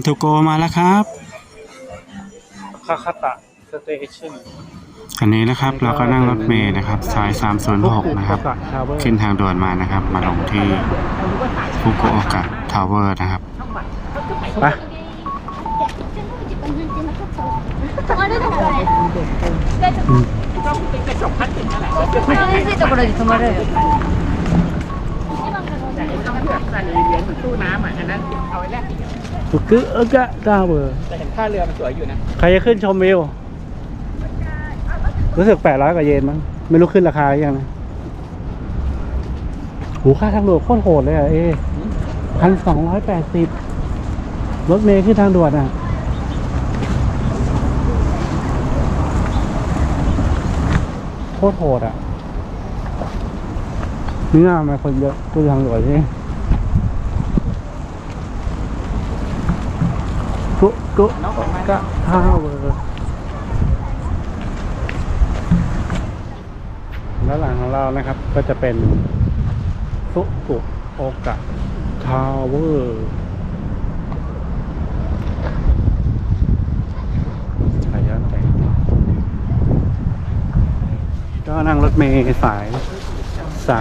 3 t โกมาแล้วครับคาคาตะสเตชันอันนี้นะครับเราก็นั่งรถเมล์นะครับ สาย 306 นะครับ ขึ้นทางด่วนมานะครับ มาลงที่ฟุกุโอกะทาวเวอร์นะครับไปเอาไว้แลก โอกะทาวเวอร์แต่เห็นท่าเรือมันสวยอยู่นะ ใครจะขึ้นชมวิว รู้สึก800กว่าเยนมั้ง ไม่รู้ขึ้นราคาหรือยังนะหูค่าทางด่วนโคตรโหดเลยอะเอพันสองร้อยแปดสิบรถเมล์ขึ้นทางด่วนอะ โคตรโหดอะนี่น่ามาคนเยอะขึ้นทางด่วนนี่ กุกุกะทาวเวอร์แล้วหลังของเรานะครับก็จะเป็นฟุกุโอกะทาวเวอร์ก็นั่งรถเมล์สาย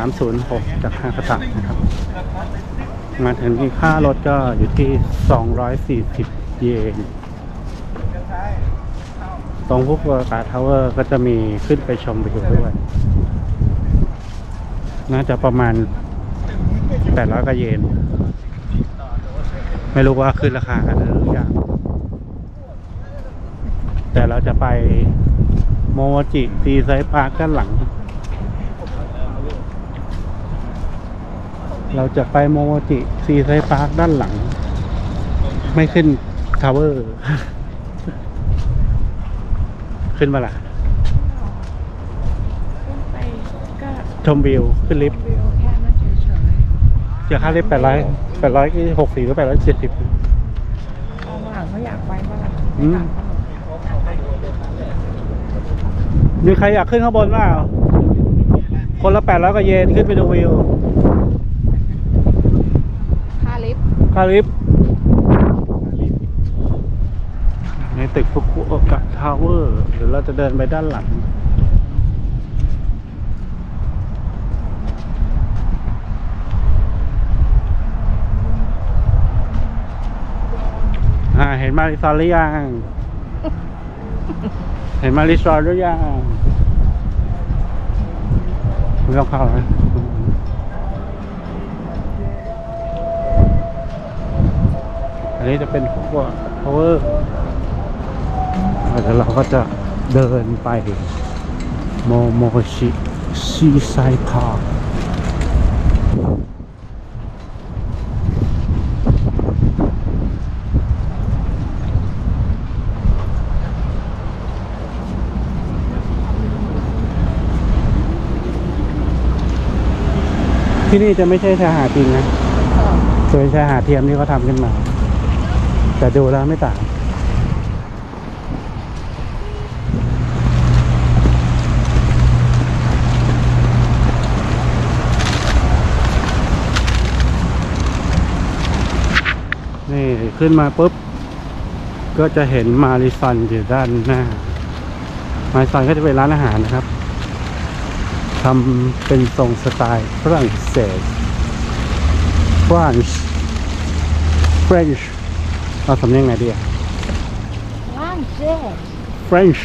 306 จากฮากาตะนะครับ มาถึงที่ค่ารถก็อยู่ที่ 240 เยนตรงพุกกาทาวเวอร์ก็จะมีขึ้นไปชมวิวด้วย น่าจะประมาณ800กว่าเยน ไม่รู้ว่าขึ้นราคากันหรือยังแต่เราจะไปโมจิซีไซปาร์คด้านหลัง เราจะไปโมจิซีไซปาร์คด้านหลัง ไม่ขึ้น ทาวเวอร์ ขึ้นมาละไปก็ชมวิว ขึ้นลิฟต์วิวแค่นั้นเฉยเสียค่าลิฟต์แปดร้อยแปดร้อยหกสิบหรือแปดร้อยเจ็ดสิบ ๆเอาหลังเขาอยากไปเมื่อไหร่อืม มีใครอยากขึ้นข้างบนบ้างคนละแปดร้อยกว่าเยนขึ้นไปดูวิว ค่าลิฟต์ค่าลิฟต์ใน ตึกฟุกุโอกะทาวเวอร์เดี๋ยวเราจะเดินไปด้านหลัง อ่า เห็นมาริซอนหรือยัง เห็นมาริซอนหรือยังไม่ต้องเข้านะอันนี้จะเป็นพวก power แล้วเราก็จะเดินไปโมโมชิซีไซพาร์คที่นี่จะไม่ใช่ชายหาดจริงนะจะเป็นชายหาดเทียมที่เขาทำขึ้นมา แต่ดูแล้วไม่ต่าง นี่ขึ้นมาปุ๊บ ก็จะเห็นมาริซันอยู่ด้านหน้า มาริซันก็จะเป็นร้านอาหารนะครับทำเป็นทรงสไตล์ฝรั่งเศส French French เราสำเนียงไหนดีอะร้านเจ๊ French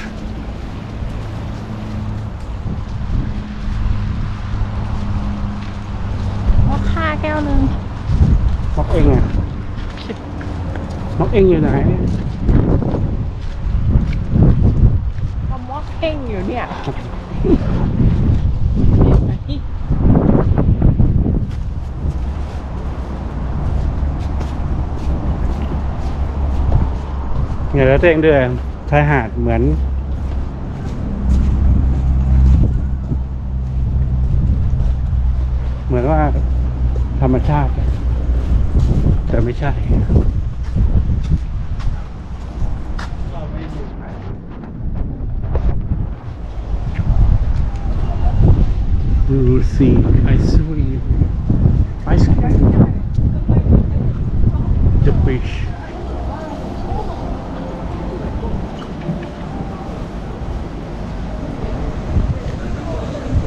มอคค่าแก้วหนึ่งม็อกเองอะ ม็อกเองอยู่ไหนก็มอคเพ่งอยู่เนี่ยเดี๋ยวเราตัวเองด้วยชายหาดเหมือนเหมือนว่าธรรมชาติ แต่ไม่ใช่ see. I saw you. Ice cream. The fish.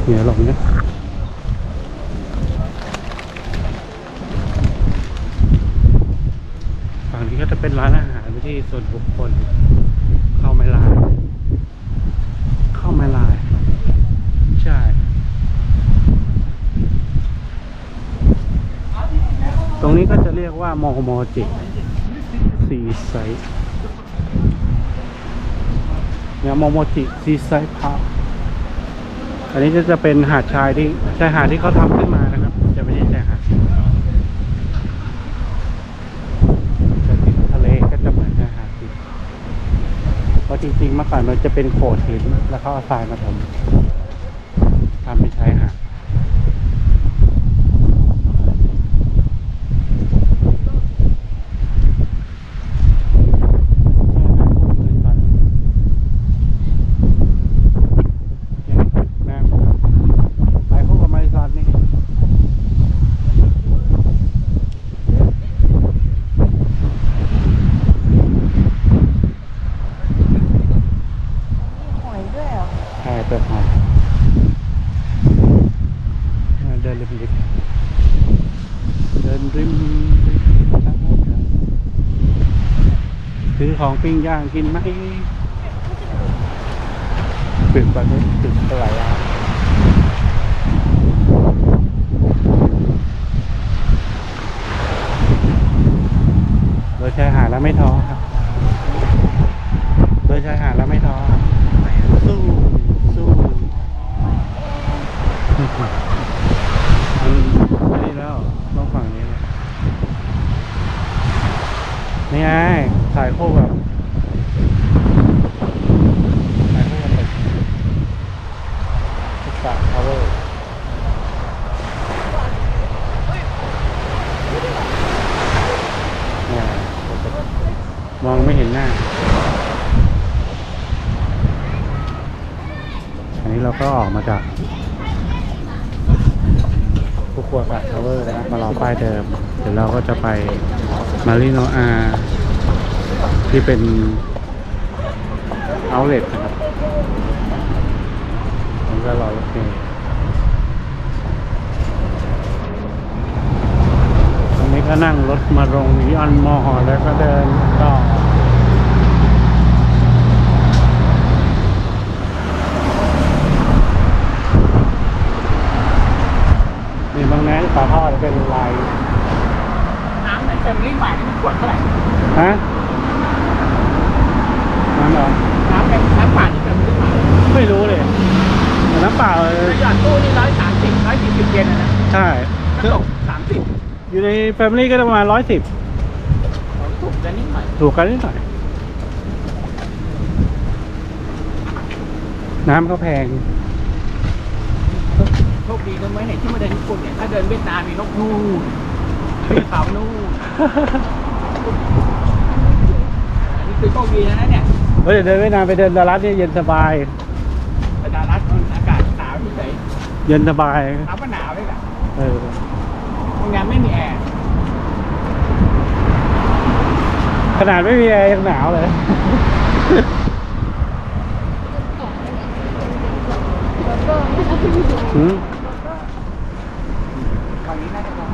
Nhớ lòng nhé. Phẳng thì có thể là ร้านอาหารที่ส่วนบุคคล มอมอจิซีไซด์เนี่ยมอมอจิซีไซด์พาอันนี้ก็จะเป็นหาดชายที่ชายหาดที่เขาทำขึ้นมานะครับ จะไม่ใช่ชายหาดจะติดทะเลก็จะเหมือนชายหาดจริงเพราะจริงๆเมื่อก่อนมันจะเป็นโขดหินแล้วเขาเอาทรายมาทำทำเป็นชายหาด ไปคู่กับมาริซอนนี่ หอยด้วยเหรอ ใช่เปิดหอยอ่าเดินริมริมเดินริมริม ซื้อของปิ้งย่างกินไหมตึกแบบนี้ตื่นเท่าไหร่แล้วเราใช้หาแล้วไม่ท้อครับ โดยชายหาดแล้วไม่ท้อครับสู้สู้มันนี่แล้วต้องฝั่งนี้เลยนี่ไงถ่ายคู่กับถ่ายคู่กับตึกตึกสาทาวเวอร์เนี่ย มองไม่เห็นหน้า อันนี้เราก็ออกมาจากฟุกุโอกะทาวเวอร์นะครับมารอป้ายเดิม เดี๋ยวเราก็จะไปมาริโนอาที่เป็นเอาเล t นะครับผมก็รอรถเมล์ตรงนี้ก็นั่งรถมาลงยอนมอแล้วก็เดินต่อ นี่บางแน ฝาท่อจะเป็นลายน้ำในเซมลี่ใหม่นี่มันขวดเท่าไหร่ ฮะนั่นเหรอน้ำเป็นน้ำป่าในเซมลี่ใหม่ไม่รู้เลยแต่น้ำเปล่าแล้วหยอดตู้นี่ร้อยสามสิบร้อยสี่สิบเยนนะนะใช่คือตกสามสิบอยู่ในแฟมิลี่ก็จะประมาณร้อยสิบถูกกันนิดหน่อยถูกกันนิดหน่อยน้ำก็แพง โชคดีนะไหมเนี่ยที่มาเดินญี่ปุ่นเนี่ยถ้าเดินเวียดนามมีนกนู่นมีเขานู่นอันนี้คือโชคดีนะเนี่ยเฮ้ยเดินไม่นานไปเดินดารัสเนี่ยเย็นสบายแต่ดารัสมันอากาศหนาวเฉยเย็นสบายๆน้ำก็หนาวเลยแหละเออโรงแรมไม่มีแอร์ขนาดไม่มีแอร์ยังหนาวเลยหืม ตอนนี้น่าจะพอ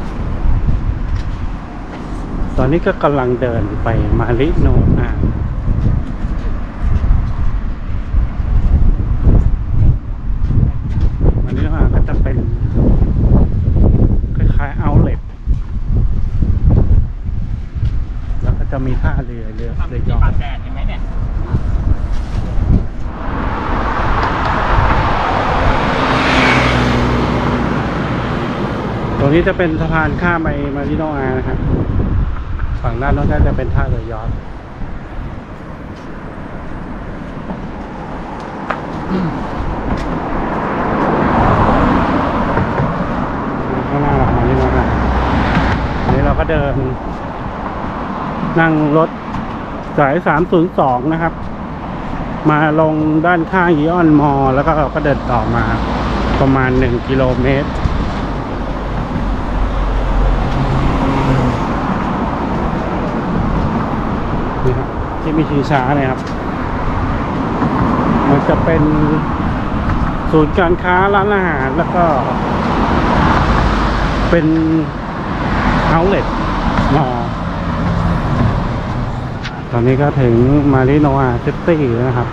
ตอนนี้ก็กำลังเดินไปมาริโนอามาริโนอาก็จะเป็นคล้ายๆเอาเล t แล้วก็จะมีท่าเรือเรือเรือยอปาชกแดดเห็นไหมเนี่ยตรงนี้จะเป็นสะพานข้ามไปมาริโนอานะครับ ฝั่งด้านโน้นก็จะเป็นท่าเรือยอชต์ข้างหน้าเรามาริโนอาอันนี้เราก็เดิน นั่งรถสาย 302 นะครับ มาลงด้านข้างยีออนมอ แล้วก็เราก็เดินต่อมาประมาณ 1 กิโลเมตร นี่ครับที่ มีชีช้าเนี่ยครับ มันจะเป็นศูนย์การค้าร้านอาหารแล้วก็ เป็นเอาเล t มอตอนนี้ก็ถึงมาริโนอาซิตี้แล้วนะครับ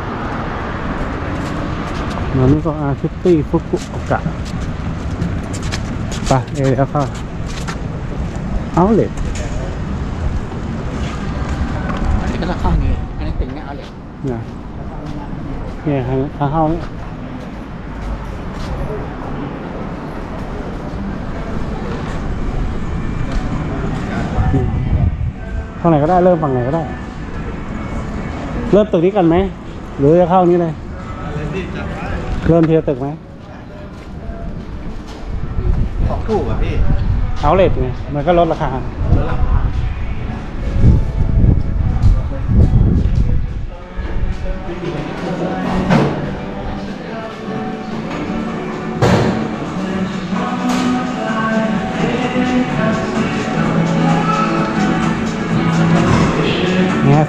มาริโนอาซิตี้ฟุกุโอกะไปเอแล้วก็เอาเล t อันนี้ก็จะเข้านี่อันนี้ติ่งเนี่ยเอาเลย เนี่ย เนี่ยทางทางเข้านี่อืมฝั่งไหนก็ได้เริ่มฝั่งไหนก็ได้ เริ่มตึกนี้กันไหม หรือจะเข้านี้เลย เริ่มทีละตึกไหมของถูกอะพี่ เอาเลทไงมันก็ลดราคา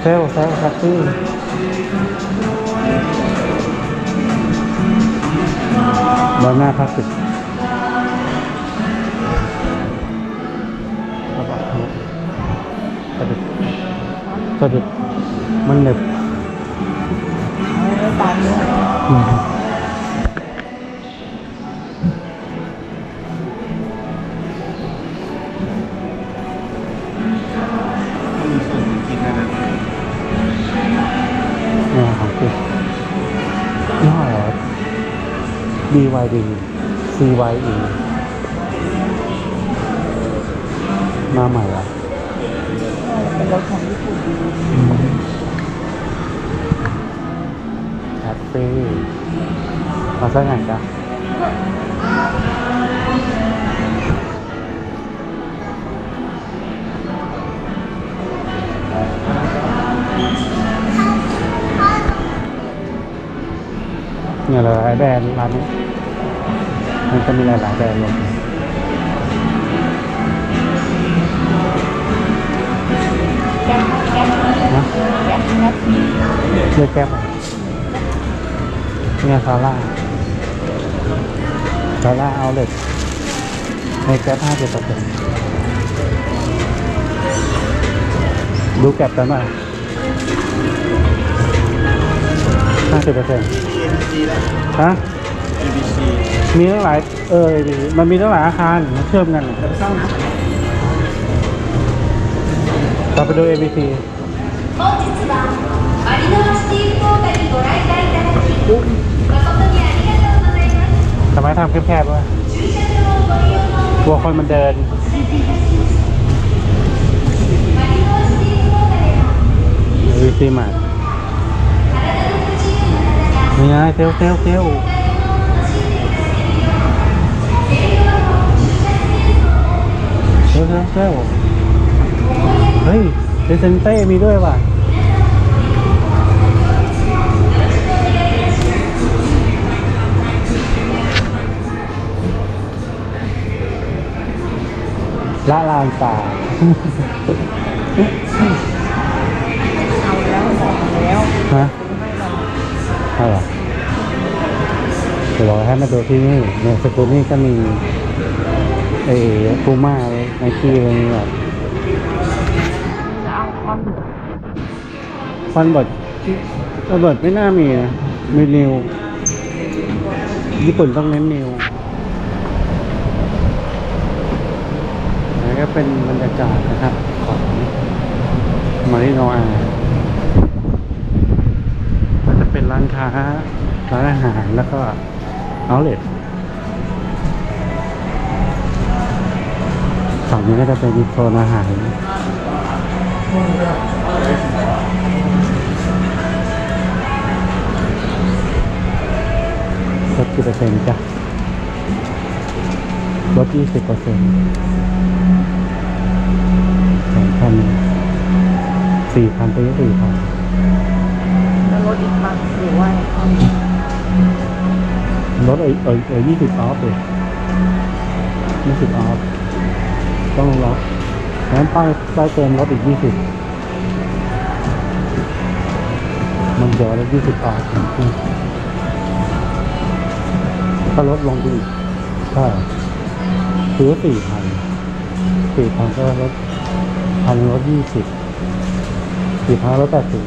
เนี่ยเซลลเซลลแท็กซี่บานหน้าคลาสสิกกระบะทะลุสะดุดสะดุดมันเหน็บ BYD CYE มาใหม่เหรอเป็นรถของญี่ปุ่นแฮปปี้มาสักไงจ๊ะเนี่ยหลายๆแบรนด์ร้านนี้ มันจะมีหลายๆแบรนด์ลงนะเรียกแก๊ปเนี่ยซาร่าซาร่าเอาเล็กในแก๊ปห้าสิบเปอร์เซ็นต์ดูแก๊ปกันหน่อยห้าสิบเปอร์เซ็นต์ฮะ EBC มีทั้งหลาย เออมันมีทั้งหลายอาคารมันเชื่อมกันเราไปดู ABC ทำไมทำแคบๆวะกลัวคนมันเดินวีซีมาเนี่ยเซลเซลเซล แก้วเฮ้ยเดซเซนเต้มีด้วยว่ะละลานตาเอาแล้วบอกแล้วฮะใช่หรอเดี๋ยวรอให้มาดูที่นี่เนี่ยสกูนี่ก็มี ไอ้ปูม่าไนกี้อะไรแบบคอนบิร์ดคอนเบิดไม่น่ามีนะมีนิว ญี่ปุ่นต้องเน้นนิวแล้วก็เป็นบรรยากาศนะครับของมาริโนอาก็จะเป็นร้านค้าร้านอาหารแล้วก็เอาเล t นี้ก็จะเป็นโซนอาหารลดกี่เปอร์เซ็นต์จ้ะลดยี่สิบเปอร์เซ็นต์สองพันสี่พันไปสี่พันแล้วรถอีกคันหรือว่าลดเออเออเออยี่สิบออฟเลยยี่สิบออฟ ต้องลดงั้นป้ายป้ายเติมลดอีกยี่สิบมันเดี๋ยวลดยี่สิบออฟลดลงไปอีกใช่ซื้อสี่พันสี่พันก็ลดพันลดยี่สิบสี่พันลดแปดสิบ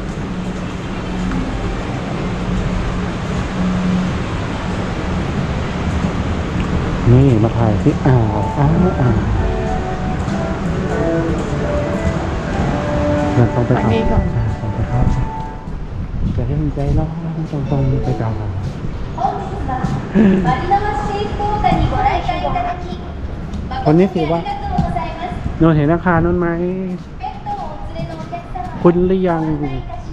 นี่มาถ่ายที่อ่าวอ้าวอ่าว มันต้องไปทางนี้ก่อนตรงไปเข้าอย่าให้มันใจร้อนตรงตรงไปเก่างวันคนนี้สิว่าโนนเห็นราคานนไหมคุณหรือยัง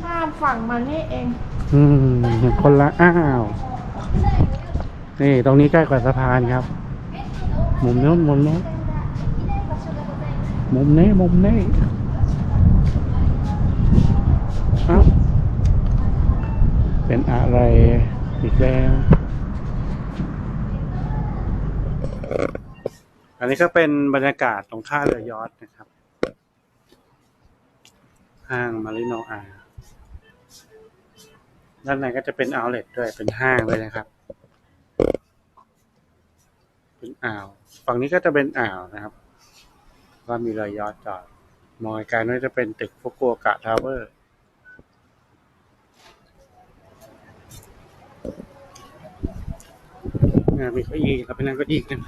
ข้ามฝั่งมานี่เอง อืมคนละอ้าวนี่ตรงนี้ใกล้กว่าสะพานครับมุมโน้นมุมโน้นมุมนี้มุมนี้ เป็นอะไรอีกแล้ว อันนี้ก็เป็นบรรยากาศตรงท่าเรือยอชต์นะครับ ห้างมาริโนอาด้านในก็จะเป็นเอาเล t ด้วย เป็นห้างเลยนะครับ เป็นอ่าว ฝั่งนี้ก็จะเป็นอ่าวนะครับ ก็มีเรือยอชต์จอดมองไกลๆนั่นจะเป็นตึกฟุกุโอกะทาวเวอร์ มีเก้าอี้ครับเป็นนั่งเก้าอี้กัน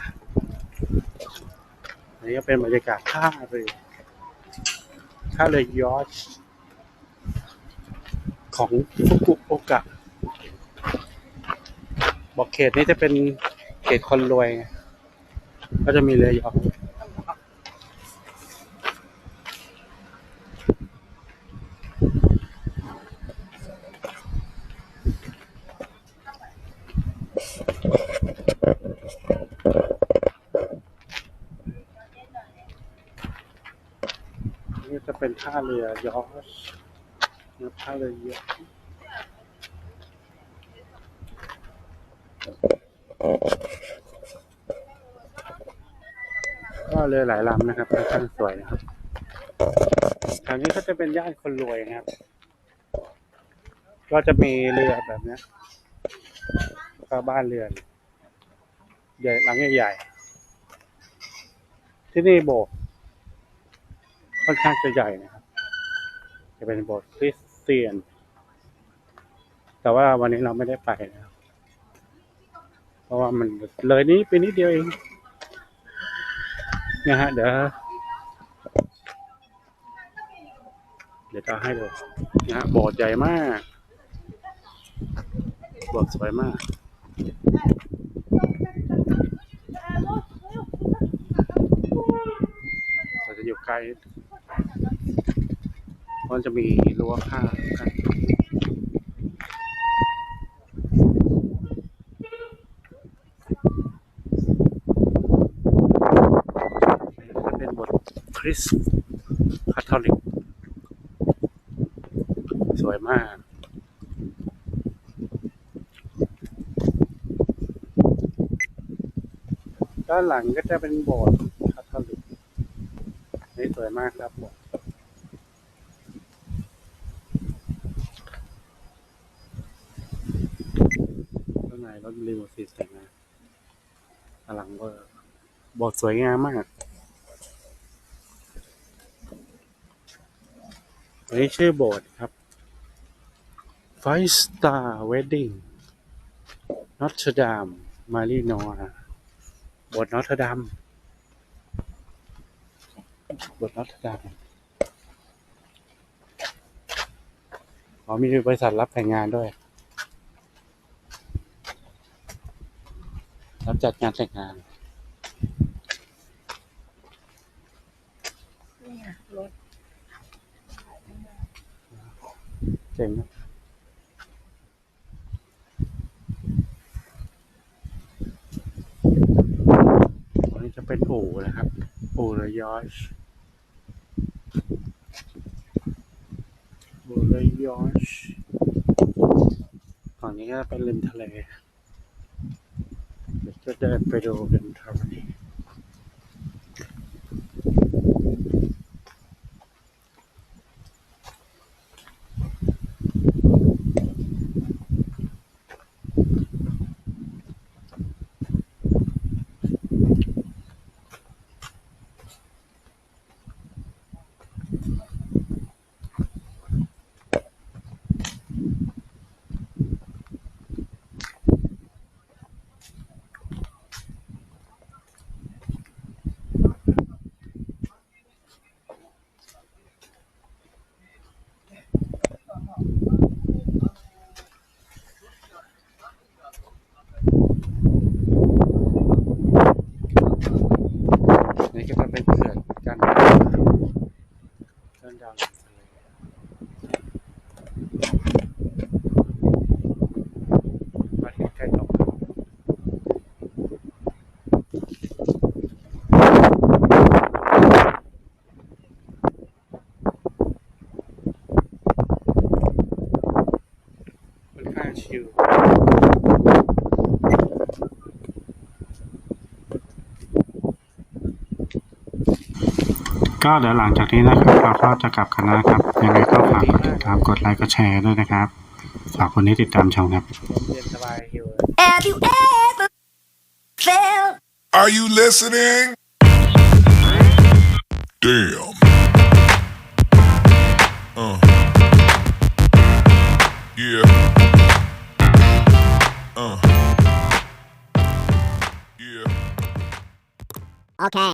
อันนี้ก็เป็นบรรยากาศท่าเรือท่าเรือยอชของฟุกุโอกะ บอกเขตนี้จะเป็นเขตคนรวยไงก็จะมีเรือยอชต์ นี่ จะเป็นท่าเรือยอชต์นะท่าเรือยอชต์ก็เรือหลายลำนะครับค่อนข้างสวยนะครับแถวนี้ก็จะเป็นย่านคนรวยนะครับ ก็จะมีเรือแบบนี้ก็บ้านเรือนใหญ่หลังใหญ่ๆที่นี่โบสถ์ค่อนข้างจะใหญ่นะ จะเป็นโบสถ์คริสเตียน แต่ว่าวันนี้เราไม่ได้ไปนะครับ เพราะว่ามันเลยนี้ไปนิดเดียวเองนี่ยฮะเดี๋ยวเดี๋ยวจะให้ดูนะฮะโบสถ์ใหญ่มากโบสถ์สวยมากเราจะอยู่ใกล เพราะจะมีรั้วข้างกันจะเป็นบทคริสต์คาทอลิก สวยมากด้านหลังก็จะเป็นโบสถ์คาทอลิกนี่สวยมากครับผมข้างในรถรีโมซีนสวยงามอลังเวอร์ บทสวยงามมากอันนี้ชื่อโบสถ์ครับ Five Star Wedding Notre Dame Marino โบสถ์นอตเทอร์ดัมบทรัฐดาอ๋อมีบริษัทรับแต่งงานด้วย รับจัดงานแต่งงานไงรถ เจ๋งนะอันนี้จะเป็นอู่นะครับ อู่รือยอชอู่รือยอชต์ฝั่งนี้ก็เป็นริมทะเลเดี๋ยวจะเดินไปดูกันคริมทะเ you. ก็เดี๋ยวหลังจากนี้นะครับเราก็จะกลับคณะครับ ยังไงก็ฝากกดติดตามกดไลค์กดแชร์ด้วยนะครับ ฝากคนที่ติดตามชมครับ Have you ever felt? Are you listening? Damn.